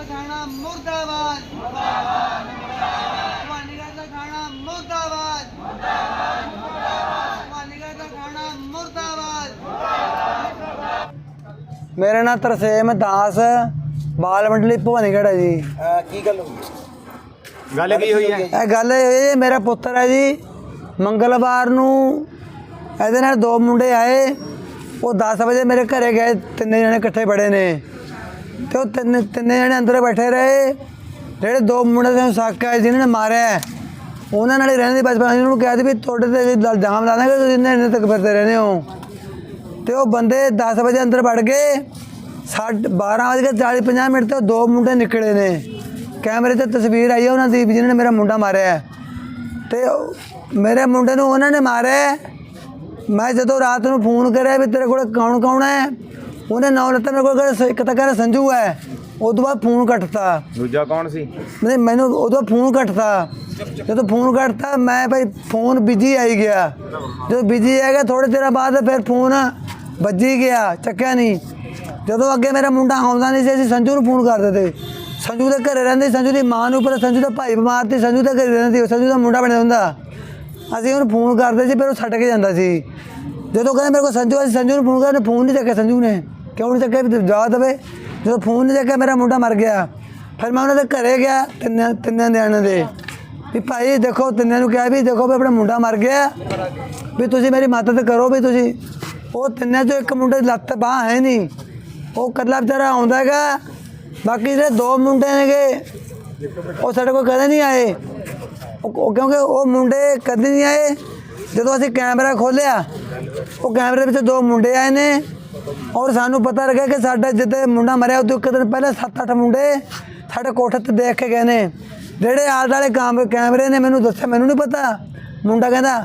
ਦਾ ਖਾਣਾ ਮੁਰਦਾਬਾਦ। ਮੁਰਦਾਬਾਦ ਮੁਰਦਾਬਾਦ ਦਾ ਖਾਣਾ ਮੁਰਦਾਬਾਦ। ਮੁਰਦਾਬਾਦ ਦਾ ਖਾਣਾ ਮੁਰਦਾਬਾਦ। ਮੇਰਾ ਨਾਮ ਤਰਸੇਮ ਦਾਸ ਬਾਲ ਮੰਡਲੀ ਭਵਾਨੀਗੜ੍ਹ ਹੈ ਜੀ। ਕੀ ਗੱਲ ਹੋਈ ਗੱਲ ਕੀ ਹੋਈ ਹੈ? ਇਹ ਗੱਲ ਇਹ ਮੇਰਾ ਪੁੱਤਰ ਹੈ ਜੀ। ਮੰਗਲਵਾਰ ਨੂੰ ਇਹਦੇ ਨਾਲ ਦੋ ਮੁੰਡੇ ਆਏ। ਉਹ 10 ਵਜੇ ਮੇਰੇ ਘਰੇ ਗਏ ਤਿੰਨੇ ਜਣੇ ਇਕੱਠੇ ਬੜੇ ਨੇ। ਤੇ ਉਹ ਤਿੰਨੇ ਤਿੰਨੇ ਜਣੇ ਅੰਦਰ ਬੈਠੇ ਰਹੇ। ਜਿਹੜੇ ਦੋ ਮੁੰਡੇ ਦੇ ਸ਼ੱਕ ਆਏ ਜਿਨ੍ਹਾਂ ਨੇ ਮਾਰਿਆ। ਉਹਨਾਂ ਨਾਲ ਹੀ ਰਹਿੰਦੇ ਬਚਪਨ ਅਸੀਂ ਉਹਨਾਂ ਨੂੰ ਕਿਹਾ ਸੀ ਵੀ ਤੁਹਾਡੇ ਤੇ ਅਸੀਂ ਇਲਜ਼ਾਮ ਲਾ ਦਾਂਗੇ, ਤੁਸੀਂ ਇੰਨੇ ਇੰਨੇ ਤੱਕ ਫਿਰਦੇ ਰਹਿੰਦੇ ਹੋ। ਤੇ ਉਹ ਬੰਦੇ 10 ਵਜੇ ਅੰਦਰ ਵੜ ਗਏ। ਸਾਢੇ 12 ਵਜੇ 40 50 ਮਿੰਟ ਤੇ ਉਹ ਦੋ ਮੁੰਡੇ ਨਿਕਲੇ ਨੇ। ਕੈਮਰੇ ਤੇ ਤਸਵੀਰ ਆਈ ਹੈ ਉਹਨਾਂ ਦੀ ਵੀ ਜਿਹਨਾਂ ਨੇ ਮੇਰਾ ਮੁੰਡਾ ਮਾਰਿਆ ਹੈ। ਤੇ ਮੇਰੇ ਮੁੰਡੇ ਨੂੰ ਉਹਨਾਂ ਨੇ ਮਾਰਿਆ ਮੈਂ ਜਦੋਂ ਰਾਤ ਨੂੰ ਫੋਨ ਕਰਿਆ ਵੀ ਤੇਰੇ ਕੋਲ ਕੌਣ ਕੌਣ ਹੈ? ਉਹਨੇ ਨਾਂ ਲਿੱਤਾ ਮੇਰੇ ਕੋਲ ਕਹਿੰਦਾ ਇੱਕ ਤਾਂ ਕਹਿੰਦਾ ਸੰਜੂ ਹੈ ਉਹ ਤੋਂ ਬਾਅਦ ਫੋਨ ਕੱਟਤਾ। ਦੂਜਾ ਕੌਣ ਸੀ? ਨਹੀਂ ਮੈਨੂੰ ਉਦੋਂ ਫੋਨ ਕੱਟਤਾ। ਜਦੋਂ ਫੋਨ ਕੱਟਤਾ ਮੈਂ ਭਾਈ ਫੋਨ ਬਿਜ਼ੀ ਆਈ ਗਿਆ। ਜਦੋਂ ਬਿਜ਼ੀ ਆ ਗਿਆ ਥੋੜੇ ਚਿਰ ਬਾਅਦ ਫਿਰ ਫੋਨ ਵੱਜੀ ਗਿਆ ਚੱਕਿਆ ਨਹੀਂ। ਜਦੋਂ ਅੱਗੇ ਮੇਰਾ ਮੁੰਡਾ ਆਉਂਦਾ ਨਹੀਂ ਸੀ ਅਸੀਂ ਸੰਜੂ ਨੂੰ ਫੋਨ ਕਰਦੇ ਤੇ। ਸੰਜੂ ਦੇ ਘਰੇ ਰਹਿੰਦੇ ਸੰਜੂ ਦੀ ਮਾਂ ਨੂੰ ਪਰ ਸੰਜੂ ਦਾ ਭਾਈ ਬਿਮਾਰ ਸੀ ਸੰਜੂ ਦੇ ਘਰੇ ਰਹਿੰਦੀ ਸੀ, ਸੰਜੂ ਦਾ ਮੁੰਡਾ ਬਣਿਆ ਹੁੰਦਾ। ਅਸੀਂ ਉਹਨੂੰ ਫੋਨ ਕਰਦੇ ਸੀ ਫਿਰ ਉਹ ਛੱਡ ਕੇ ਜਾਂਦਾ ਸੀ। ਜਦੋਂ ਕਹਿੰਦਾ ਮੇਰੇ ਕੋਲ ਸੰਜੂ ਅਸੀਂ ਸੰਜੂ ਨੂੰ ਫੋਨ ਕਰਦੇ ਫੋਨ ਨਹੀਂ ਚੱਕਿਆ ਸੰਜੂ ਨੇ। ਕਿਉਂ ਨਹੀਂ ਚੱਕਿਆ ਵੀ ਜਵਾਬ ਦੇਵੇ? ਜਦੋਂ ਫੋਨ ਨਹੀਂ ਚੱਕਿਆ, ਮੇਰਾ ਮੁੰਡਾ ਮਰ ਗਿਆ। ਫਿਰ ਮੈਂ ਉਹਨਾਂ ਦੇ ਘਰੇ ਗਿਆ ਤਿੰਨਾਂ ਤਿੰਨਾਂ ਨਿਆਣਿਆਂ ਦੇ। ਵੀ ਭਾਈ ਦੇਖੋ, ਤਿੰਨਾਂ ਨੂੰ ਕਿਹਾ ਵੀ ਦੇਖੋ ਵੀ ਆਪਣਾ ਮੁੰਡਾ ਮਰ ਗਿਆ। ਵੀ ਤੁਸੀਂ ਮੇਰੀ ਮਦਦ ਕਰੋ ਵੀ ਤੁਸੀਂ। ਉਹ ਤਿੰਨਾਂ ਚੋਂ ਇੱਕ ਮੁੰਡੇ ਦੀ ਲੱਤ ਬਾਹ ਹੈ ਨਹੀਂ ਉਹ ਇਕੱਲਾ ਵਿਚਾਰਾ ਆਉਂਦਾ ਹੈਗਾ। ਬਾਕੀ ਜਿਹੜੇ ਦੋ ਮੁੰਡੇ ਨੇਗੇ, ਉਹ ਸਾਡੇ ਕੋਲ ਕਦੇ ਨਹੀਂ ਆਏ। ਉਹ ਕਿਉਂਕਿ ਉਹ ਮੁੰਡੇ ਕਦੇ ਨਹੀਂ ਆਏ। ਜਦੋਂ ਅਸੀਂ ਕੈਮਰਾ ਖੋਲਿਆ ਉਹ ਕੈਮਰੇ ਵਿੱਚ ਦੋ ਮੁੰਡੇ ਆਏ ਨੇ। ਔਰ ਸਾਨੂੰ ਪਤਾ ਲੱਗਾ ਕਿ ਸਾਡਾ ਜਿੱਦੇ ਮੁੰਡਾ ਮਰਿਆ ਉਹ ਤੋਂ ਇੱਕ ਦਿਨ ਪਹਿਲਾਂ 7-8 ਮੁੰਡੇ ਸਾਡੇ ਕੋਠੇ ਤੇ ਦੇਖ ਕੇ ਗਏ ਨੇ। ਜਿਹੜੇ ਆਲੇ ਵਾਲੇ ਕਾਮ, ਕੈਮਰੇ ਨੇ ਮੈਨੂੰ ਦੱਸਿਆ, ਮੈਨੂੰ ਨਹੀਂ ਪਤਾ। ਮੁੰਡਾ ਕਹਿੰਦਾ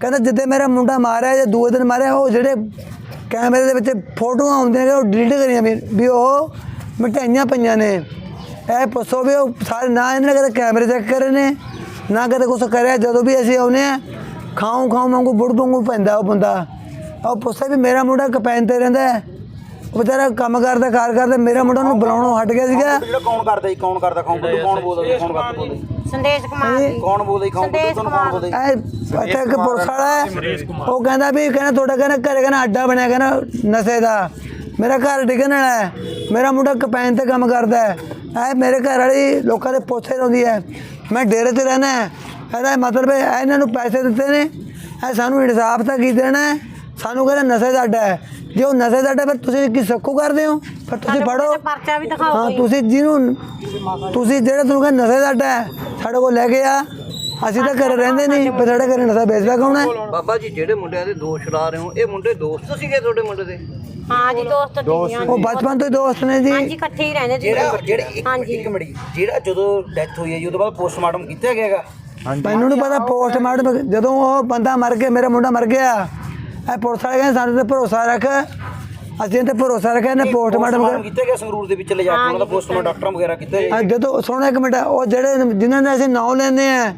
ਕਹਿੰਦਾ ਜਿੱਦੇ ਮੇਰਾ ਮੁੰਡਾ ਮਾਰਿਆ ਜਾਂ ਦੂਏ ਦਿਨ ਮਾਰਿਆ, ਉਹ ਜਿਹੜੇ ਕੈਮਰੇ ਦੇ ਵਿੱਚ ਫੋਟੋਆਂ ਆਉਂਦੀਆਂ ਨੇ, ਉਹ ਡਿਲੀਟ ਕਰੀਆਂ ਵੀ ਵੀ ਉਹ ਮਿਟਾਈਆਂ ਪਈਆਂ ਨੇ। ਇਹ ਪੁੱਛੋ ਵੀ ਉਹ ਸਾਰੇ ਨਾ ਇਹਨਾਂ ਨੇ ਕਦੇ ਕੈਮਰੇ ਚੈੱਕ ਕਰੇ ਨੇ, ਨਾ ਕਦੇ ਕੁਛ ਕਰਿਆ। ਜਦੋਂ ਵੀ ਅਸੀਂ ਆਉਨੇ ਆ ਖਾਉ ਖਾਉ ਵਾਂਗੂ ਬੁੜ ਵਾਂਗੂ ਪੈਂਦਾ ਉਹ ਬੰਦਾ। ਉਹ ਪੁੱਛਦਾ ਵੀ ਮੇਰਾ ਮੁੰਡਾ ਕਪੈਨ ਤੇ ਰਹਿੰਦਾ ਹੈ। ਉਹ ਵਿਚਾਰਾ ਕੰਮ ਕਰਦਾ ਕਾਰ ਕਰਦਾ ਮੇਰਾ ਮੁੰਡਾ ਨੂੰ ਬੁਲਾਉਣੋਂ ਹਟ ਗਿਆ ਸੀਗਾ। ਜਿਹੜਾ ਕੌਣ ਕਰਦਾ ਜੀ ਕੌਣ ਕਰਦਾ ਕੌਣ ਕੌਣ ਬੋਲਦਾ ਕੌਣ ਕਰਦਾ ਬੋਲਦਾ? ਸੰਦੇਸ਼ ਕੁਮਾਰ ਜੀ। ਕੌਣ ਬੋਲਦਾ ਜੀ ਕੌਣ ਸੰਦੇਸ਼ ਤੁਹਾਨੂੰ ਕੌਣ ਬੋਲਦਾ ਜੀ? ਇਹ ਇੱਥੇ ਇੱਕ ਪੁਲਿਸ ਵਾਲਾ ਹੈ। ਉਹ ਕਹਿੰਦਾ ਵੀ ਕਹਿੰਦਾ ਤੁਹਾਡਾ ਕਹਿੰਦਾ ਘਰੇ ਕਹਿੰਦਾ ਅੱਡਾ ਬਣਿਆ ਕਹਿੰਦਾ ਨਸ਼ੇ ਦਾ। ਮੇਰਾ ਘਰ ਡਿੱਗਣ ਵਾਲਾ ਹੈ। ਮੇਰਾ ਮੁੰਡਾ ਕਪੈਨ ਤੇ ਕੰਮ ਕਰਦਾ ਹੈ। ਇਹ ਮੇਰੇ ਘਰ ਵਾਲੀ ਲੋਕਾਂ ਦੇ ਪੋਥੇ ਲਾਉਂਦੀ ਹੈ। ਮੈਂ ਡੇਰੇ ਤੇ ਰਹਿਣਾ ਹੈ। ਇਹਦਾ ਮਤਲਬ ਹੈ ਇਹਨਾਂ ਨੂੰ ਪੈਸੇ ਦਿੱਤੇ ਨੇ। ਇਹ ਸਾਨੂੰ ਇਨਸਾਫ ਤਾਂ ਕੀ ਦੇਣਾ ਹੈ? ਸਾਨੂੰ ਕਹਿੰਦਾ ਨਸ਼ੇ ਦਾ ਅੱਡਾ ਹੈ। ਜੇ ਉਹ ਨਸ਼ੇ ਦਾ ਅੱਡਾ ਫਿਰ ਤੁਸੀਂ ਕੀ ਸੱਕੂ ਕਰਦੇ ਹੋ? ਫਿਰ ਤੁਸੀਂ ਫੜੋ। ਪਰਚਾ ਵੀ ਦਿਖਾਓ ਹਾਂ। ਤੁਸੀਂ ਜਿਹਨੂੰ ਤੁਸੀਂ ਜਿਹੜੇ ਤੁਹਾਨੂੰ ਕਹਿੰਦੇ ਨਸ਼ੇ ਦਾ ਅੱਡਾ ਹੈ ਸਾਡੇ ਕੋਲ ਲੈ ਕੇ ਆ। ਅਸੀਂ ਤਾਂ ਘਰੇ ਰਹਿੰਦੇ ਨਹੀਂ ਪਰ ਸਾਡੇ ਘਰੇ ਨਸ਼ਾ ਵੇਚਦਾ ਕੌਣ ਹੈ। ਬਾਬਾ ਜੀ ਜਿਹੜੇ ਮੁੰਡਿਆਂ ਦੇ ਦੋਸ਼ ਲਾ ਰਹੇ ਹੋ ਇਹ ਮੁੰਡੇ ਦੋਸਤ ਸੀਗੇ ਤੁਹਾਡੇ ਮੁੰਡੇ ਦੇ? ਹਾਂ ਜੀ ਦੋਸਤ ਜੀ ਉਹ ਬਚਪਨ ਤੋਂ ਹੀ ਦੋਸਤ ਨੇ ਜੀ। ਹਾਂਜੀ ਇਕੱਠੇ ਹੀ ਰਹਿੰਦੇ ਸੀ ਜਿਹੜਾ ਜਿਹੜੇ ਇੱਕ ਮਿੰਟ ਜੀ, ਜਿਹੜਾ ਜਦੋਂ ਡੈਥ ਹੋਈ ਹੈ ਜੀ ਉਹਦੇ ਬਾਅਦ ਪੋਸਟਮਾਰਟਮ ਕੀਤਾ ਗਿਆ ਹੈਗਾ? ਮੈਨੂੰ ਨਹੀਂ ਪਤਾ ਪੋਸਟਮਾਰਟਮ ਜਦੋਂ ਉਹ ਬੰਦਾ ਮਰ ਗਿਆ ਮੇਰਾ ਮੁੰਡਾ ਮਰ ਗਿਆ ਇਹ ਪੁਲਿਸ ਵਾਲੇ ਕਹਿੰਦੇ ਸਾਡੇ ਤੇ ਭਰੋਸਾ ਰੱਖ। ਅਸੀਂ ਤੇ ਭਰੋਸਾ ਰੱਖਿਆ ਨੇ ਪੋਸਟਮਾਰਟਮ ਪੋਸਟਮਾਰਟਮ ਕੀਤਾ ਗਿਆ ਸੰਗਰੂਰ ਦੇ ਵਿੱਚ ਲੈ ਜਾ ਕੇ ਉਹਨਾਂ ਦਾ ਪੋਸਟਮਾਰਟਮ ਡਾਕਟਰ ਵਗੈਰਾ ਕੀਤਾ ਅੱਜ ਜਦੋਂ ਸੁਣੋ ਇੱਕ ਮਿੰਟ ਉਹ ਜਿਹੜੇ ਜਿਨ੍ਹਾਂ ਦੇ ਅਸੀਂ ਨਾਂ ਲੈਂਦੇ ਆ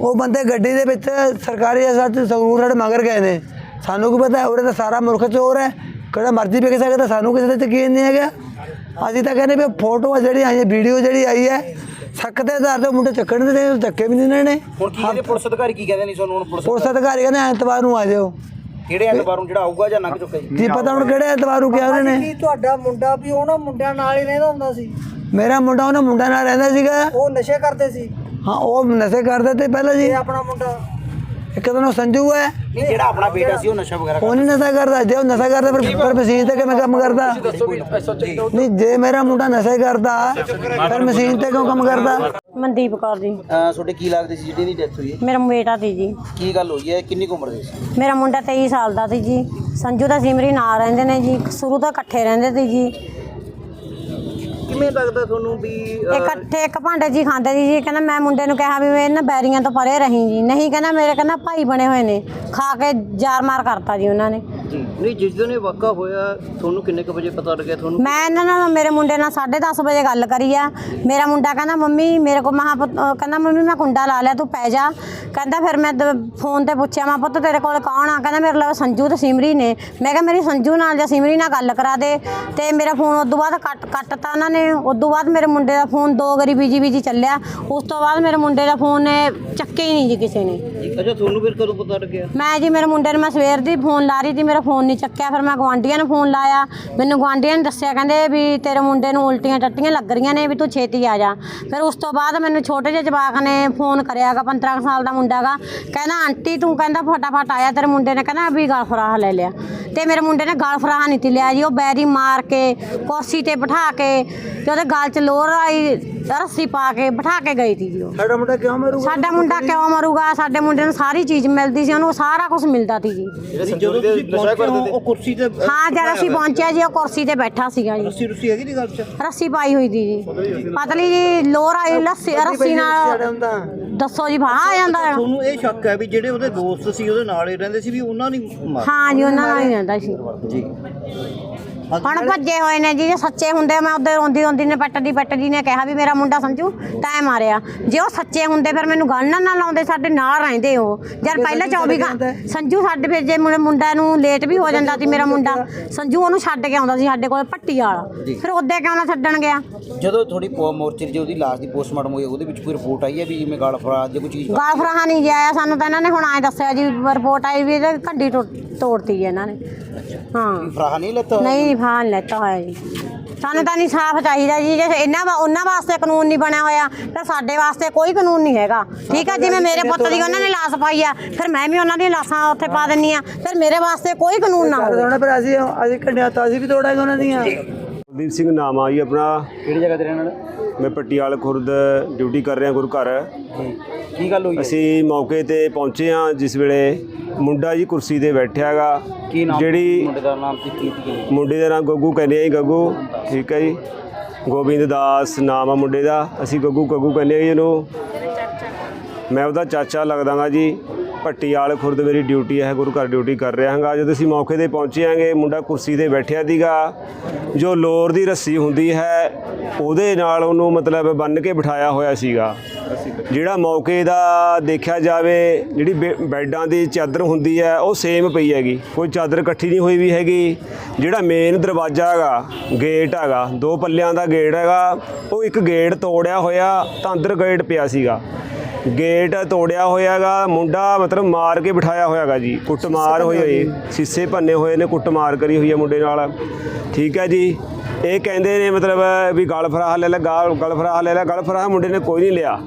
ਉਹ ਬੰਦੇ ਗੱਡੀ ਦੇ ਵਿੱਚ ਸਰਕਾਰੀ ਅਸਾਤ ਸੰਗਰੂਰ ਸਾਡੇ ਮਗਰ ਗਏ ਨੇ। ਸਾਨੂੰ ਕੀ ਪਤਾ ਉਰੇ ਤਾਂ ਸਾਰਾ ਮੁਲਕ ਚੋਰ ਹੈ। ਕਿਹੜਾ ਮਰਜ਼ੀ ਵਿਕ ਸਕਦਾ ਸਾਨੂੰ ਕਿਸੇ ਤੇ ਯਕੀਨ ਨਹੀਂ ਹੈਗਾ। ਅਸੀਂ ਤਾਂ ਕਹਿੰਦੇ ਵੀ ਫੋਟੋ ਜਿਹੜੀ ਆਈ ਹੈ ਵੀਡੀਓ ਜਿਹੜੀ ਆਈ ਹੈ ਸੱਕ ਦੇ ਆਧਾਰ ਤੇ ਮੁੰਡੇ ਚੱਕਣ ਦੇ ਤੇ ਚੱਕੇ ਵੀ ਨਹੀਂ ਇਹਨਾਂ ਨੇ। ਹੁਣ ਕੀ ਪੁਲਿਸ ਅਧਿਕਾਰੀ ਕੀ ਕਹਿੰਦੇ ਨਹੀਂ ਤੁਹਾਨੂੰ ਹੁਣ ਪੁਲਿਸ ਅਧਿਕਾਰੀ ਕਹਿੰਦੇ ਐਤਵਾਰ ਨੂੰ ਆ ਜਾਓ। ਕਿਹੜੇ ਐਤਵਾਰ ਨੂੰ ਜਿਹੜਾ ਆਊਗਾ ਜਾਂ ਲੰਘ ਚੁੱਕਾ ਜੀ? ਕੀ ਪਤਾ ਹੁਣ ਕਿਹੜੇ ਐਤਵਾਰ ਨੂੰ ਕਿਹਾ ਉਹਨਾਂ? ਨੇ ਤੁਹਾਡਾ ਮੁੰਡਾ ਵੀ ਉਹਨਾਂ ਮੁੰਡਿਆਂ ਨਾਲ ਹੀ ਰਹਿੰਦਾ ਹੁੰਦਾ ਸੀ। ਮੇਰਾ ਮੁੰਡਾ ਉਹਨਾਂ ਮੁੰਡਾ ਨਾਲ ਰਹਿੰਦਾ ਸੀਗਾ। ਉਹ ਨਸ਼ੇ ਕਰਦੇ ਸੀ। ਹਾਂ ਉਹ ਨਸ਼ੇ ਕਰਦੇ ਤੇ ਪਹਿਲਾਂ ਜੀ। ਤੇ ਆਪਣਾ ਮੁੰਡਾ। ਇੱਕ ਦਿਨ ਉਹ ਸੰਜੂ ਹੈ। ਨਹੀਂ ਜਿਹੜਾ ਆਪਣਾ ਬੇਟਾ ਸੀ ਉਹ ਨਸ਼ਾ ਵਗੈਰਾ ਉਹ ਨਹੀਂ ਨਸ਼ਾ ਕਰਦਾ। ਜੇ ਉਹ ਨਸ਼ਾ ਕਰਦਾ ਫਿਰ ਫਿਰ ਮਸ਼ੀਨ ਤੇ ਕਿਵੇਂ ਕੰਮ ਕਰਦਾ? ਨਹੀਂ ਜੇ ਮੇਰਾ ਮੁੰਡਾ ਨਸ਼ਾ ਹੀ ਕਰਦਾ ਫਿਰ ਮਸ਼ੀਨ ਤੇ ਕਿਉਂ ਕੰਮ ਕਰਦਾ? ਮਨਦੀਪ ਕੌਰ ਜੀ। ਅਹ ਤੁਹਾਡੇ ਕੀ ਲੱਗਦੇ ਸੀ ਜਿਹੜੀ ਦੀ ਡੈਥ ਹੋਈ ਹੈ? ਮੇਰਾ ਬੇਟਾ ਸੀ ਜੀ। ਕੀ ਗੱਲ ਹੋਈ ਹੈ? ਕਿੰਨੀ ਕੁ ਉਮਰ ਦੇ ਸੀ? ਮੇਰਾ ਮੁੰਡਾ 23 ਸਾਲ ਦਾ ਸੀ ਜੀ। ਸੰਜੂ ਦਾ ਸਿਮਰੀ ਨਾਲ ਰਹਿੰਦੇ ਨੇ ਜੀ। ਸ਼ੁਰੂ ਤੋਂ ਇਕੱਠੇ ਰਹਿੰਦੇ ਸੀ ਜੀ। ਕਿਵੇਂ ਲੱਗਦਾ ਤੁਹਾਨੂੰ ਵੀ ਇਕੱਠੇ ਇੱਕ ਭਾਂਡੇ ਜੀ ਖਾਂਦੇ ਸੀ ਜੀ। ਕਹਿੰਦਾ ਮੈਂ ਮੁੰਡੇ ਨੂੰ ਕਿਹਾ ਵੀ ਮੈਂ ਇਹਨਾਂ ਬੈਰੀਆਂ ਤੋਂ ਪਰੇ ਰਹੀਂ ਜੀ। ਨਹੀਂ ਕਹਿੰਦਾ ਮੇਰੇ ਕਹਿੰਦਾ ਭਾਈ ਬਣੇ ਹੋਏ ਨੇ। ਖਾ ਕੇ ਜਾਰ ਮਾਰ ਕਰਤਾ ਜੀ ਉਹਨਾਂ ਨੇ। ਨਹੀਂ ਜਿਸ ਦਿਨ ਇਹ ਵਾਕਾ ਹੋਇਆ ਤੁਹਾਨੂੰ ਕਿੰਨੇ ਕੁ ਵਜੇ ਪਤਾ ਲੱਗਿਆ ਤੁਹਾਨੂੰ? ਮੈਂ ਇਹਨਾਂ ਨਾਲ ਮੇਰੇ ਮੁੰਡੇ ਨਾਲ 10:30 ਵਜੇ ਗੱਲ ਕਰੀ ਆ। ਮੇਰਾ ਮੁੰਡਾ ਕਹਿੰਦਾ ਮੰਮੀ ਮੇਰੇ ਕੋ ਮਹਾ ਕਹਿੰਦਾ ਮੰਮੀ ਮੈਂ ਕੁੰਡਾ ਲਾ ਲਿਆ ਤੂੰ ਪੈ ਜਾ। ਕਹਿੰਦਾ ਫਿਰ ਮੈਂ ਫੋਨ ਤੇ ਪੁੱਛਿਆ ਮੈਂ ਪੁੱਤ ਤੇਰੇ ਕੋਲ ਕੌਣ ਆ? ਕਹਿੰਦਾ ਮੇਰੇ ਨਾਲ ਸੰਜੂ ਤੇ ਸਿਮਰੀ ਨੇ। ਮੈਂ ਕਿਹਾ ਮੇਰੀ ਸੰਜੂ ਨਾਲ ਜਾਂ ਸਿਮਰੀ ਨਾਲ ਗੱਲ ਕਰਾ ਦੇ। ਤੇ ਮੇਰਾ ਫੋਨ ਉਦੋਂ ਬਾਅਦ ਕੱਟ ਕੱਟਤਾ ਉਹਨਾਂ ਨੇ। ਉਦੋਂ ਬਾਅਦ ਮੇਰੇ ਮੁੰਡੇ ਦਾ ਫੋਨ ਦੋ ਵਾਰੀ ਬੀਜੀ ਬੀਜੀ ਚੱਲਿਆ। ਉਸ ਤੋਂ ਬਾਅਦ ਮੇਰੇ ਮੁੰਡੇ ਦਾ ਫੋਨ ਨੇ ਚੱਕਿਆ ਹੀ ਨਹੀਂ ਜੀ ਕਿਸੇ ਨੇ। ਅੱਛਾ ਤੁਹਾਨੂੰ ਫਿਰ ਕਦੋਂ ਪਤਾ ਲੱਗਿਆ? ਮੈਂ ਜੀ ਮੇਰੇ ਮੁੰਡੇ ਨੂੰ ਮੈਂ ਸਵੇਰ ਦੀ ਫੋਨ ਲਾ ਰਹੀ ਸੀ ਮੇਰਾ ਫੋਨ ਨਹੀਂ ਚੱਕਿਆ। ਫਿਰ ਮੈਂ ਗਵਾਂਢੀਆਂ ਨੂੰ ਫੋਨ ਲਾਇਆ। ਮੈਨੂੰ ਗਵਾਂਢੀਆਂ ਨੇ ਦੱਸਿਆ, ਕਹਿੰਦੇ ਵੀ ਤੇਰੇ ਮੁੰਡੇ ਨੂੰ ਉਲਟੀਆਂ ਟੱਟੀਆਂ ਲੱਗ ਰਹੀਆਂ ਨੇ ਵੀ ਤੂੰ ਛੇਤੀ ਆ ਜਾ। ਫਿਰ ਉਸ ਤੋਂ ਬਾਅਦ ਮੈਨੂੰ ਛੋਟੇ ਜਿਹੇ ਜਵਾਕ ਨੇ ਫੋਨ ਕਰਿਆਗਾ 15 ਕੁ ਸਾਲ ਦਾ ਮੁੰਡਾ ਗਾ। ਕਹਿੰਦਾ, ਆਂਟੀ, ਤੂੰ ਕਹਿੰਦਾ ਫਟਾਫਟ ਆਇਆ ਤੇਰੇ ਮੁੰਡੇ ਨੇ। ਕਹਿੰਦਾ, ਵੀ ਗਲ ਫਰਾਹ ਲੈ ਲਿਆ। ਤੇ ਮੇਰੇ ਮੁੰਡੇ ਨੇ ਗਲ ਫਰਾਹ ਨਹੀਂ ਤੀ ਲਿਆ ਜੀ। ਉਹ ਬੈਰੀ ਮਾਰ ਕੇ ਕੁਰਸੀ ਤੇ ਬਿਠਾ ਕੇ ਤੇ ਉਹਦੇ ਗਲ 'ਚ ਲੋਰ ਆਈ। ਰੱਸੀ ਪਾ ਕੇ ਬਿਠਾ ਕੇ ਗਈ ਤੀ ਜੀ ਉਹ। ਸਾਡਾ ਮੁੰਡਾ ਕਿਉਂ ਮਰੂਗਾ? ਸਾਡਾ ਮੁੰਡਾ ਕਿਉਂ ਮਰੂਗਾ? ਸਾਡੇ ਮੁੰਡੇ ਨੂੰ ਸਾਰੀ ਚੀਜ਼ ਮਿਲਦੀ ਸੀ ਉਹਨੂੰ ਸਾਰਾ ਕੁਝ ਮਿਲਦਾ ਸੀ ਜੀ। ਜਦੋਂ ਤੁਸੀਂ ਪਹੁੰਚੇ ਹੋ ਉਹ ਕੁਰਸੀ ਤੇ ਹਾਂ ਜਦ ਅਸੀਂ ਪਹੁੰਚਿਆ ਜੀ ਉਹ ਕੁਰਸੀ ਤੇ ਬੈਠਾ ਸੀਗਾ ਜੀ। ਰੱਸੀ ਰੁੱਸੀ ਹੈਗੀ ਨਹੀਂ ਗੱਲ ਚ? ਰੱਸੀ ਪਾਈ ਹੋਈ ਸੀ ਜੀ। ਪਤਲੀ ਜੀ ਲੋਰ ਆਈ ਲੱਸੀ ਰੱਸੀ ਨਾਲ ਦੱਸੋ ਜੀ ਭਾ ਆ ਜਾਂਦਾ। ਤੁਹਾਨੂੰ ਇਹ ਸ਼ੱਕ ਹੈ ਵੀ ਜਿਹੜੇ ਉਹਦੇ ਦੋਸਤ ਸੀ ਉਹਦੇ ਨਾਲ ਹੀ ਰਹਿੰਦੇ ਸੀ ਵੀ ਉਹਨਾਂ ਨੇ ਮਾਰ ਹਾਂ ਜੀ ਉਹਨਾਂ ਨਾਲ ਹੀ ਰਹਿੰਦਾ ਸੀ। ਜੀ। ਹੁਣ ਭੱਜੇ ਹੋਏ ਨੇ ਜੀ ਜੇ ਸੱਚੇ ਹੁੰਦੇ ਮੈਂ ਉਹਦੇ ਰੋਂਦੀ ਰੋਂਦੀ ਨੇ ਪੱਟਦੀ ਪੱਟਦੀ ਨੇ ਕਿਹਾ ਵੀ ਮੇਰਾ ਮੁੰਡਾ ਸੰਜੂ ਤੈਂ ਮਾਰਿਆ। ਜੇ ਉਹ ਸੱਚੇ ਹੁੰਦੇ ਫਿਰ ਮੈਨੂੰ ਗੱਲ ਨਾ ਨਾ ਲਾਉਂਦੇ ਸਾਡੇ ਨਾਲ ਰਹਿੰਦੇ ਉਹ। ਜਦ ਪਹਿਲਾਂ 24 ਘੰ ਸੰਜੂ ਸਾਡੇ ਫਿਰ ਜੇ ਮੁੰਡੇ- ਮੁੰਡਾ ਨੂੰ ਲੇਟ ਵੀ ਹੋ ਜਾਂਦਾ ਸੀ ਮੇਰਾ ਮੁੰਡਾ। ਸੰਜੂ ਉਹਨੂੰ ਛੱਡ ਕੇ ਆਉਂਦਾ ਸੀ ਸਾਡੇ ਕੋਲ ਪੱਟੀ ਵਾਲਾ। ਫਿਰ ਉਹਦੇ ਕਿਉਂ ਨਾ ਛੱਡਣ ਗਿਆ? ਜਦੋਂ ਥੋੜੀ ਮੋਰਚੇ 'ਚ ਉਹਦੀ ਲਾਸ਼ ਦੀ ਪੋਸਟਮਾਰਟਮ ਹੋਈ ਉਹਦੇ ਵਿੱਚ ਕੋਈ ਰਿਪੋਰਟ ਆਈ ਹੈ ਵੀ ਜਿਵੇਂ ਗਾਲ ਫਰਾਜ ਜਾਂ ਕੋਈ ਚੀਜ਼ ਗਾਲ ਫਰਾਹਾ ਨਹੀਂ ਜੀ ਆਇਆ ਸਾਨੂੰ ਤਾਂ ਇਹਨਾਂ ਨੇ ਹੁਣ ਐ ਦੱਸਿਆ ਜੀ ਰਿਪੋਰਟ ਆਈ ਵੀ ਇਹਦੇ ਘੰਡੀ ਟੁੱਟ- ਤੋੜਤੀ ਹੈ ਇਹਨਾਂ ਨੇ। ਹਾਂ। ਫਰਾਹਾ ਨਹੀਂ ਲੈਤਾ? ਨਹੀਂ ਫਾਨ ਲੈਤਾ ਹੋਇਆ ਜੀ। ਸਾਨੂੰ ਤਾਂ ਇਨਸਾਫ ਚਾਹੀਦਾ ਜੀ। ਜੇ ਇਹਨਾਂ ਵਾ- ਉਹਨਾਂ ਵਾਸਤੇ ਕਾਨੂੰਨ ਨਹੀਂ ਬਣਿਆ ਹੋਇਆ ਤਾਂ ਸਾਡੇ ਵਾਸਤੇ ਕੋਈ ਕਾਨੂੰਨ ਨਹੀਂ ਹੈਗਾ। ਠੀਕ ਆ ਜਿਵੇਂ ਮੇਰੇ ਪੁੱਤ ਦੀ ਉਹਨਾਂ ਨੇ ਲਾਸ਼ ਪਾਈ ਆ ਫਿਰ ਮੈਂ ਵੀ ਉਹਨਾਂ ਦੀਆਂ ਲਾਸ਼ਾਂ ਉੱਥੇ ਪਾ ਦਿੰਨੀ ਆ। ਫਿਰ ਮੇਰੇ ਵਾਸਤੇ ਕੋਈ ਕਾਨੂੰਨ ਨਾ ਹੋਵੇ। ਉਹਨਾਂ ਪਰ ਅਸੀਂ ਅਸੀਂ ਕੰਡਿਆ ਤਾਂ ਅਸੀਂ ਵੀ ਤੋੜਾਂਗੇ ਉਹਨਾਂ ਦੀਆਂ। ਕੁਲਦੀਪ ਸਿੰਘ ਨਾਮ ਆ ਜੀ ਆਪਣਾ। ਕਿਹੜੀ ਜਗ੍ਹਾ ਤੇ ਰਹਿਣ ਵਾਲਾ? ਮੈਂ ਪਟਿਆਲਾ ਖੁਰਦ ਡਿਊਟੀ ਕਰ ਰਿਹਾ ਗੁਰੂ ਘਰ। ਕੀ ਗੱਲ ਹੋਈ ਹੈ? ਅਸੀਂ ਮੌਕੇ ਤੇ ਪਹੁੰਚੇ ਹਾਂ ਜਿਸ ਵੇਲੇ ਮੁੰਡਾ ਜੀ ਕੁਰਸੀ ਤੇ ਬੈਠਿਆ ਹੈਗਾ ਕੀ ਨਾਮ ਜਿਹੜੀ ਮੁੰਡੇ ਦਾ ਨਾਮ ਕੀ ਕੀ ਕੀ ਮੁੰਡੇ ਦਾ ਨਾਮ ਗੱਗੂ ਕਹਿੰਦੇ ਆ ਜੀ ਗੱਗੂ। ਠੀਕ ਹੈ ਜੀ। ਗੋਬਿੰਦ ਦਾਸ ਨਾਮ ਆ ਮੁੰਡੇ ਦਾ। ਅਸੀਂ ਗੱਗੂ ਗੱਗੂ ਕਹਿੰਦੇ ਆ ਜੀ ਇਹਨੂੰ। ਮੈਂ ਉਹਦਾ ਚਾਚਾ ਲੱਗਦਾਗਾ ਜੀ। ਪੱਟੀਆਲ ਖੁਰਦ ਮੇਰੀ ਡਿਊਟੀ ਹੈ, ਗੁਰੂ ਘਰ ਡਿਊਟੀ ਕਰ ਰਿਹਾ ਹਾਂਗਾ ਜਦੋਂ ਅਸੀਂ ਮੌਕੇ ਤੇ ਪਹੁੰਚੇ ਆਂਗੇ ਮੁੰਡਾ ਕੁਰਸੀ ਤੇ ਬੈਠਿਆ ਸੀਗਾ। ਜੋ ਲੋਰ ਦੀ ਰੱਸੀ ਹੁੰਦੀ ਹੈ, ਉਹਦੇ ਨਾਲ ਉਹਨੂੰ ਮਤਲਬ ਬੰਨ ਕੇ ਬਿਠਾਇਆ ਹੋਇਆ ਸੀਗਾ। ਜਿਹੜਾ ਮੌਕੇ ਦਾ ਦੇਖਿਆ ਜਾਵੇ, ਜਿਹੜੀ ਬੈ- ਬੈੱਡਾਂ ਦੀ ਚਾਦਰ ਹੁੰਦੀ ਹੈ, ਉਹ ਸੇਮ ਪਈ ਹੈਗੀ। ਕੋਈ ਚਾਦਰ ਇਕੱਠੀ ਨਹੀਂ ਹੋਈ ਵੀ ਹੈਗੀ। ਜਿਹੜਾ ਮੇਨ ਦਰਵਾਜ਼ਾ ਹੈਗਾ ਗੇਟ ਹੈਗਾ, ਦੋ ਪੱਲਿਆਂ ਦਾ ਗੇਟ ਹੈਗਾ, ਉਹ ਇੱਕ ਗੇਟ ਤੋੜਿਆ ਹੋਇਆ, ਤਾਂ ਅੰਦਰ ਗੇਟ ਪਿਆ ਸੀਗਾ। ਗੇਟ ਤੋੜਿਆ ਹੋਇਆਗਾ ਮੁੰਡਾ ਮਤਲਬ ਮਾਰ ਕੇ ਬਿਠਾਇਆ ਹੋਇਆਗਾ ਜੀ ਕੁੱਟਮਾਰ ਹੋਈ ਹੋਈ ਸਿੱਸੇ ਭੰਨੇ ਹੋਏ ਨੇ ਕੁੱਟਮਾਰ ਕਰੀ ਹੋਈ ਹੈ ਮੁੰਡੇ ਨਾਲ। ਠੀਕ ਹੈ ਜੀ ਇਹ ਕਹਿੰਦੇ ਨੇ ਮਤਲਬ ਵੀ ਗਲ ਫਰਾਹ ਲੈ ਲੈ ਗਲ ਗਲ ਫਰਾਹ ਲੈ ਲੈ ਗਲ ਫਰਾਹ ਮੁੰਡੇ ਨੇ ਕੋਈ ਨਹੀਂ ਲਿਆ।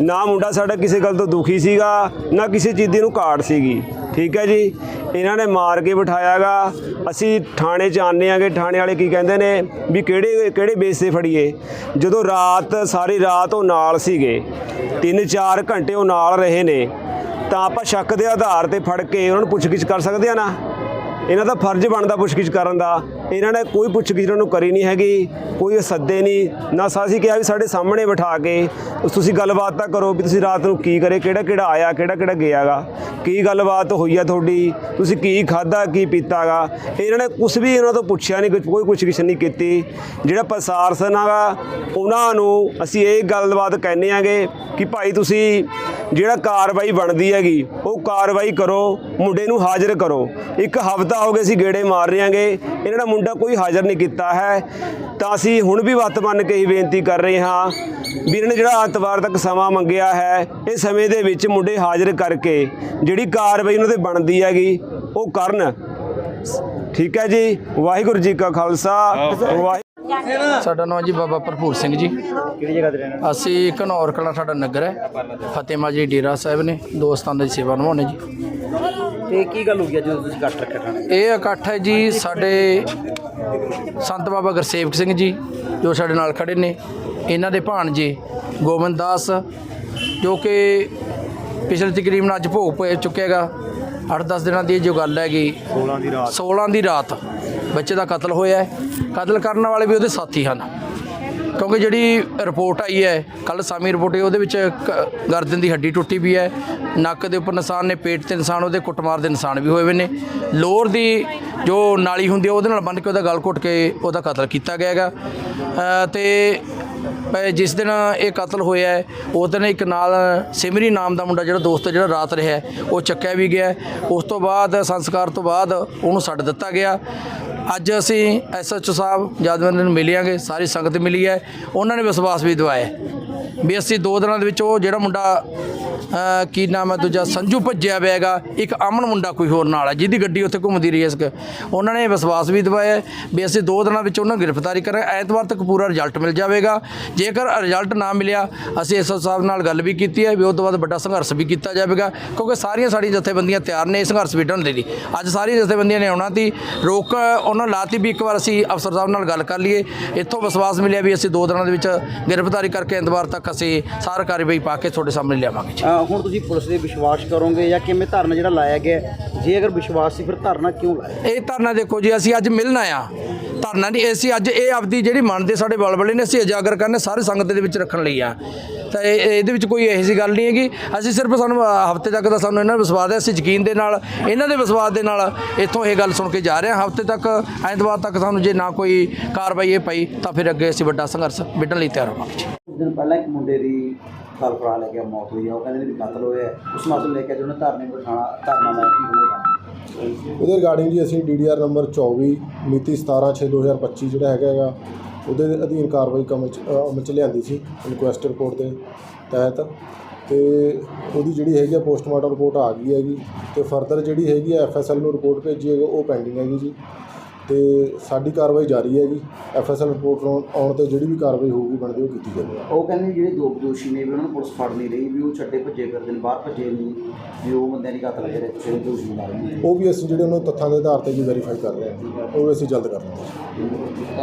ਨਾ ਮੁੰਡਾ ਸਾਡਾ ਕਿਸੇ ਗੱਲ ਤੋਂ ਦੁਖੀ ਸੀਗਾ ਨਾ ਕਿਸੇ ਚੀਜ਼ ਦੀ ਨੂੰ ਕਾਟ ਸੀਗੀ। ਠੀਕ ਹੈ ਜੀ ਇਹਨਾਂ ਨੇ ਮਾਰ ਕੇ ਬਿਠਾਇਆਗਾ। ਅਸੀਂ ਥਾਣੇ 'ਚ ਆਨੇ ਆਂਗੇ, ਥਾਣੇ ਵਾਲੇ ਕੀ ਕਹਿੰਦੇ ਨੇ ਵੀ ਕਿਹੜੇ ਕਿਹੜੇ ਬੇਸ ਤੇ ਫੜੀਏ? ਜਦੋਂ ਰਾਤ, ਸਾਰੀ ਰਾਤ ਉਹ ਨਾਲ ਸੀਗੇ 3-4 ਘੰਟੇ ਉਹ ਨਾਲ ਰਹੇ ਨੇ, ਤਾਂ ਆਪਾਂ ਸ਼ੱਕ ਦੇ ਆਧਾਰ ਤੇ ਫੜ ਕੇ ਉਹਨਾਂ ਨੂੰ ਪੁੱਛਗਿੱਛ ਕਰ ਸਕਦੇ ਆ ਨਾ? ਇਹਨਾਂ ਦਾ ਫਰਜ਼ ਬਣਦਾ ਪੁੱਛਗਿੱਛ ਕਰਨ ਦਾ। ਇਹਨਾਂ ਨੇ ਕੋਈ ਪੁੱਛਗਿੱਛ ਇਹਨਾਂ ਨੂੰ ਕਰੀ ਨਹੀਂ ਹੈਗੀ, ਕੋਈ ਸੱਦੇ ਨਹੀਂ। ਨਾ ਸਾਸੀ ਕਿਹਾ ਵੀ ਸਾਡੇ ਸਾਹਮਣੇ ਬਿਠਾ ਕੇ ਤੁਸੀਂ ਗੱਲਬਾਤ ਤਾਂ ਕਰੋ ਵੀ ਤੁਸੀਂ ਰਾਤ ਨੂੰ ਕੀ ਕਰੇ, ਕਿਹੜਾ ਕਿਹੜਾ ਆਇਆ, ਕਿਹੜਾ ਕਿਹੜਾ ਗਿਆਗਾ। ਕੀ ਗੱਲਬਾਤ ਹੋਈ ਆ ਤੁਹਾਡੀ, ਤੁਸੀਂ ਕੀ ਖਾਦਾ ਕੀ ਪੀਤਾਗਾ। ਇਹਨਾਂ ਨੇ ਕੁਝ ਵੀ ਇਹਨਾਂ ਤੋਂ ਪੁੱਛਿਆ ਨਹੀਂ, ਕੁਛ- ਕੋਈ ਪੁੱਛਗਿੱਛ ਨਹੀਂ ਕੀਤੀ। ਜਿਹੜਾ ਪ੍ਰਸ਼ਾਸਨ ਹੈਗਾ ਉਹਨਾਂ ਨੂੰ ਅਸੀਂ ਇਹ ਗੱਲਬਾਤ ਕਹਿੰਦੇ ਆਂਗੇ ਕਿ ਭਾਈ ਤੁਸੀਂ ਜਿਹੜਾ ਕਾਰਵਾਈ ਬਣਦੀ ਹੈਗੀ, ਉਹ ਕਾਰਵਾਈ ਕਰੋ, ਮੁੰਡੇ ਨੂੰ ਹਾਜ਼ਰ ਕਰੋ। ਇੱਕ ਹਫਤਾ ਹੋ ਗਿਆ ਸੀ ਗੇੜੇ ਮਾਰ ਰਿਆਂਗੇ ਇਹਨਾਂ ਦਾ ਮੁੰਡਾ ਕੋਈ ਹਾਜ਼ਰ ਨਹੀਂ ਕੀਤਾ ਹੈ। ਤਾਂ ਅਸੀਂ ਹੁਣ ਵੀ ਵੱਤ ਮੰਨ ਕੇ ਹੀ ਬੇਨਤੀ ਕਰ ਰਹੇ ਹਾਂ ਵੀ ਇਹਨਾਂ ਨੇ ਜਿਹੜਾ ਐਤਵਾਰ ਤੱਕ ਸਮਾਂ ਮੰਗਿਆ ਹੈ ਇਹ ਸਮੇਂ ਦੇ ਵਿੱਚ ਮੁੰਡੇ ਹਾਜ਼ਰ ਕਰਕੇ ਜਿਹੜੀ ਕਾਰਵਾਈ ਉਹਨਾਂ ਤੇ ਬਣਦੀ ਹੈਗੀ ਉਹ ਕਰਨ। ਠੀਕ ਹੈ ਜੀ? ਵਾਹਿਗੁਰੂ ਜੀ ਕਾ ਖਾਲਸਾ। ਵਾਹਿਗੁਰੂ ਸਾਡਾ ਨਾਮ ਜੀ ਬਾਬਾ ਭਰਪੂਰ ਸਿੰਘ ਜੀ। ਕਿਹੜੀ ਜਗ੍ਹਾ ਤੇ ਰਹਿਣ ਵਾਲਾ? ਅਸੀਂ ਘਨੌਰ ਕਲਾਂ ਸਾਡਾ ਨਗਰ ਹੈ। ਫਤਿਮਾ ਜੀ ਡੇਰਾ ਸਾਹਿਬ ਨੇ ਦੋਸਤਾਂ ਦੀ ਸੇਵਾ ਨਿਭਾਉਣੇ ਜੀ। ਤੇ ਕੀ ਗੱਲ ਹੈ ਜਦੋਂ ਤੁਸੀਂ ਕੱਟ ਰੱਖਿਆ ਥਾਣੇ ਇਹ ਇਕੱਠ ਹੈ ਜੀ ਸਾਡੇ ਸੰਤ ਬਾਬਾ ਗੁਰਸੇਵਕ ਸਿੰਘ ਜੀ ਜੋ ਸਾਡੇ ਨਾਲ ਖੜੇ ਨੇ। ਇਹਨਾਂ ਦੇ ਭਾਣਜੇ ਗੋਬਿੰਦ ਦਾਸ ਜੋ ਕਿ ਪਿਛਲੇ ਤਕਰੀਬਨ ਅੱਜ ਭੋਗ ਪੈ ਚੁੱਕੇਗਾ 8-10 ਦਿਨਾਂ ਦੀ ਇਹ ਜੋ ਗੱਲ ਹੈਗੀ 16 ਦੀ ਰਾਤ। 16 ਦੀ ਰਾਤ। ਬੱਚੇ ਦਾ ਕਤਲ ਹੋਇਆ ਹੈ। ਕਤਲ ਕਰਨ ਵਾਲੇ ਵੀ ਉਹਦੇ ਸਾਥੀ ਹਨ। ਕਿਉਂਕਿ ਜਿਹੜੀ ਰਿਪੋਰਟ ਆਈ ਹੈ ਕੱਲ ਸਾਮੀ ਰਿਪੋਰਟ ਹੈ ਉਹਦੇ ਵਿੱਚ ਕ- ਗਰਦਨ ਦੀ ਹੱਡੀ ਟੁੱਟੀ ਵੀ ਹੈ। ਨੱਕ ਦੇ ਉੱਪਰ ਨਿਸ਼ਾਨ ਨੇ ਪੇਟ ਤੇ ਨਿਸ਼ਾਨ ਉਹਦੇ ਕੁੱਟਮਾਰ ਦੇ ਨਿਸ਼ਾਨ ਵੀ ਹੋਏ ਹੋਏ ਨੇ। ਲੋਰ ਦੀ ਜੋ ਨਾਲੀ ਹੁੰਦੀ ਹੈ ਉਹਦੇ ਨਾਲ ਬੰਨ੍ਹ ਕੇ ਉਹਦਾ ਗਲ ਘੁੱਟ ਕੇ ਉਹਦਾ ਕਤਲ ਕੀਤਾ ਗਿਆ ਹੈਗਾ। ਅ, ਤੇ ਜਿਸ ਦਿਨ ਇਹ ਕਤਲ ਹੋਇਆ ਹੈ, ਉਸ ਦਿਨ ਇੱਕ ਨਾਲ ਸਿਮਰੀ ਨਾਮ ਦਾ ਮੁੰਡਾ ਜਿਹੜਾ ਦੋਸਤ ਜਿਹੜਾ ਰਾਤ ਰਿਹਾ ਉਹ ਚੱਕਿਆ ਵੀ ਗਿਆ ਉਸ ਤੋਂ ਬਾਅਦ ਸੰਸਕਾਰ ਤੋਂ ਬਾਅਦ ਉਹਨੂੰ ਛੱਡ ਦਿੱਤਾ ਗਿਆ। ਅੱਜ ਅਸੀਂ ਐਸਐਚਓ ਸਾਹਿਬ ਜਦਵੰਦ ਨੂੰ ਮਿਲਿਆਂਗੇ ਸਾਰੀ ਸੰਗਤ ਮਿਲੀ ਹੈ। ਉਹਨਾਂ ਨੇ ਵਿਸ਼ਵਾਸ ਵੀ ਦਿਵਾਇਆ ਵੀ ਅਸੀਂ ਦੋ ਦਿਨਾਂ ਦੇ ਵਿੱਚ ਉਹ ਜਿਹੜਾ ਮੁੰਡਾ ਕੀ ਨਾਮ ਹੈ ਦੂਜਾ? ਸੰਜੂ ਭੱਜਿਆ ਹੋਇਆ ਹੈਗਾ। ਇੱਕ ਅਮਨ ਮੁੰਡਾ ਕੋਈ ਹੋਰ ਨਾਲ ਹੈ, ਜਿਹਦੀ ਗੱਡੀ ਉੱਥੇ ਘੁੰਮਦੀ ਰਹੀ ਹੈ ਇਸ ਉਹਨਾਂ ਨੇ ਵਿਸ਼ਵਾਸ ਵੀ ਦਿਵਾਇਆ ਵੀ ਅਸੀਂ ਦੋ ਦਿਨਾਂ ਵਿੱਚ ਉਹਨਾਂ ਨੂੰ ਗ੍ਰਿਫਤਾਰੀ ਕਰਾਂਗੇ। ਐਤਵਾਰ ਤੱਕ ਪੂਰਾ ਰਿਜ਼ਲਟ ਮਿਲ ਜਾਵੇਗਾ। ਜੇਕਰ ਰਿਜ਼ਲਟ ਨਾ ਮਿਲਿਆ, ਅਸੀਂ ਐਸਓ ਸਾਹਿਬ ਨਾਲ ਗੱਲ ਵੀ ਕੀਤੀ ਹੈ ਵੀ ਉਸ ਤੋਂ ਬਾਅਦ ਵੱਡਾ ਸੰਘਰਸ਼ ਵੀ ਕੀਤਾ ਜਾਵੇਗਾ, ਕਿਉਂਕਿ ਸਾਰੀਆਂ ਸਾਡੀਆਂ ਜਥੇਬੰਦੀਆਂ ਤਿਆਰ ਨੇ ਸੰਘਰਸ਼ ਵਿੱਢਣ ਦੇ। ਲਈ ਅੱਜ ਸਾਰੀਆਂ ਜਥੇਬੰਦੀਆਂ ਨੇ ਆਉਣਾ ਤੀ ਰੋਕ ਉਹਨਾਂ ਲਾਤੀ ਵੀ ਇੱਕ ਵਾਰ ਅਸੀਂ ਅਫਸਰ ਸਾਹਿਬ ਨਾਲ ਗੱਲ ਕਰ ਲਈਏ। ਇੱਥੋਂ ਵਿਸ਼ਵਾਸ ਮਿਲਿਆ ਵੀ ਅਸੀਂ ਦੋ ਦਿਨਾਂ ਦੇ ਵਿੱਚ ਗ੍ਰਿਫਤਾਰੀ ਕਰਕੇ ਐਤਵਾਰ ਤੱਕ ਅਸੀਂ ਸਾਰਾ ਕਾਰਵਾਈ ਪਾ ਕੇ ਤੁਹਾਡੇ ਸਾਹਮਣੇ ਲਿਆਵਾਂਗੇ। ਜੀ ਹੁਣ ਤੁਸੀਂ ਪੁਲਿਸ ਦੇ ਵਿਸ਼ਵਾਸ ਕਰੋਗੇ ਜਾਂ ਕਿਵੇਂ ਧਰਨਾ ਜਿਹੜਾ ਲਾਇਆ ਗਿਆ ਹੈ? ਜੇ ਅਗਰ ਵਿਸ਼ਵਾਸ ਸੀ, ਫਿਰ ਧਰਨਾ ਕਿਉਂ ਲਾਇਆ? ਇਹ ਧਰਨਾ ਦੇਖੋ ਜੀ, ਅਸੀਂ ਅੱਜ ਮਿਲਣਾ ਆ ਧਰਨਾ ਨਹੀਂ, ਅਸੀਂ ਅੱਜ ਇਹ ਆਪਦੀ ਜਿਹੜੀ ਮਨ ਦੇ ਸਾਡੇ ਬਲਬਲੇ ਨੇ, ਅਸੀਂ ਉਜਾਗਰ ਕਰਨੇ, ਸਾਰੇ ਸੰਗਤ ਦੇ ਵਿੱਚ ਰੱਖਣ ਲਈ ਆ। ਤਾਂ ਇਹ, ਇਹ- ਇਹਦੇ ਵਿੱਚ ਕੋਈ ਇਹੋ ਜਿਹੀ ਗੱਲ ਨਹੀਂ ਹੈਗੀ। ਅਸੀਂ ਸਿਰਫ ਸਾਨੂੰ ਹਫ਼ਤੇ ਤੱਕ ਦਾ ਸਾਨੂੰ ਇਹਨਾਂ ਦਾ ਵਿਸ਼ਵਾਸ ਹੈ ਅਸੀਂ ਯਕੀਨ ਦੇ ਨਾਲ, ਇਹਨਾਂ ਦੇ ਵਿਸ਼ਵਾਸ ਦੇ ਨਾਲ ਇੱਥੋਂ ਇਹ ਗੱਲ ਸੁਣ ਕੇ ਜਾ ਰਹੇ ਹਾਂ। ਹਫ਼ਤੇ ਤੱਕ, ਐਤਵਾਰ ਤੱਕ ਸਾਨੂੰ ਜੇ ਨਾ ਕੋਈ ਕਾਰਵਾਈ ਇਹ ਪਈ, ਤਾਂ ਫਿਰ ਅੱਗੇ ਅਸੀਂ ਵੱਡਾ ਸੰਘਰਸ਼ ਵਿੱਢਣ ਲਈ ਤਿਆਰ ਹੋਵਾਂਗੇ ਦਿਨ ਪਹਿਲਾਂ ਇੱਕ ਮੁੰਡੇ ਦੀ ਗੱਲ ਫਰਾ ਲੈ ਗਿਆ ਮੌਤ ਹੋਈ ਆ। ਉਹ ਕਹਿੰਦੇ ਨੇ ਵੀ ਕਤਲ ਹੋਇਆ ਹੈ। ਉਸ ਮਸਲੇ ਨੂੰ ਲੈ ਕੇ ਜਿਹਨੇ ਧਰਨੇ ਬਿਠਾਣਾ ਧਰਨਾ ਲਾਇਆ ਕੀ ਹੋਣਾ। ਉਹਦੇ ਰਿਗਾਰਡਿੰਗ ਜੀ ਅਸੀਂ ਡੀਡੀਆਰ ਨੰਬਰ 24 ਮਿਤੀ 17/6/2025 ਜਿਹੜਾ ਹੈਗਾ ਹੈਗਾ ਉਹਦੇ ਅਧੀਨ ਕਾਰਵਾਈ ਕੰਮ ਚ ਅ, ਅਮਲ ਚ ਲਿਆਂਦੀ ਸੀ ਇਨਕੁਐਸਟ ਰਿਪੋਰਟ ਦੇ ਤਹਿਤ। ਤੇ ਉਹਦੀ ਜਿਹੜੀ ਹੈਗੀ ਆ ਪੋਸਟਮਾਰਟਮ ਰਿਪੋਰਟ ਆ ਗਈ ਹੈਗੀ। ਤੇ ਫਰਦਰ ਜਿਹੜੀ ਹੈਗੀ ਆ ਐਫਐਸਐਲ ਨੂੰ ਰਿਪੋਰਟ ਭੇਜੀ ਹੈਗੀ ਉਹ ਪੈਂਡਿੰਗ ਹੈਗੀ ਜੀ। ਤੇ ਸਾਡੀ ਕਾਰਵਾਈ ਜਾਰੀ ਹੈਗੀ ਐਫਐਸਐਲ ਰਿਪੋਰਟ ਆਉਣ ਆਉਣ ਤੇ ਜਿਹੜੀ ਵੀ ਕਾਰਵਾਈ ਹੋਊਗੀ ਬਣਦੀ ਉਹ ਕੀਤੀ ਜਾਵੇਗੀ। ਉਹ ਕਹਿੰਦੇ ਵੀ ਜਿਹੜੇ ਦੋ ਦੋਸ਼ੀ ਨੇ ਵੀ ਉਹਨਾਂ ਨੂੰ ਪੁਲਿਸ ਫੜ ਨਹੀਂ ਰਹੀ ਵੀ ਉਹ ਛੱਡੇ ਭੱਜੇ ਫਿਰਦੇ ਨੇ ਬਾਹਰ ਭੱਜੇ ਨਹੀਂ ਵੀ ਉਹ ਬੰਦਿਆਂ ਦੀ ਕਤਲ ਜਿਹੜੇ ਤੁਸੀਂ ਦੋਸ਼ੀ ਰਹੇ ਨੇ। ਉਹ ਵੀ ਅਸੀਂ ਜਿਹੜੇ ਉਹਨਾਂ ਤੱਥਾਂ ਦੇ ਆਧਾਰ ਤੇ ਜੀ ਵੈਰੀਫਾਈ ਕਰ ਰਹੇ ਹਾਂ। ਉਹ ਵੀ ਅਸੀਂ ਜਲਦ ਕਰ ਲਾਂਗੇ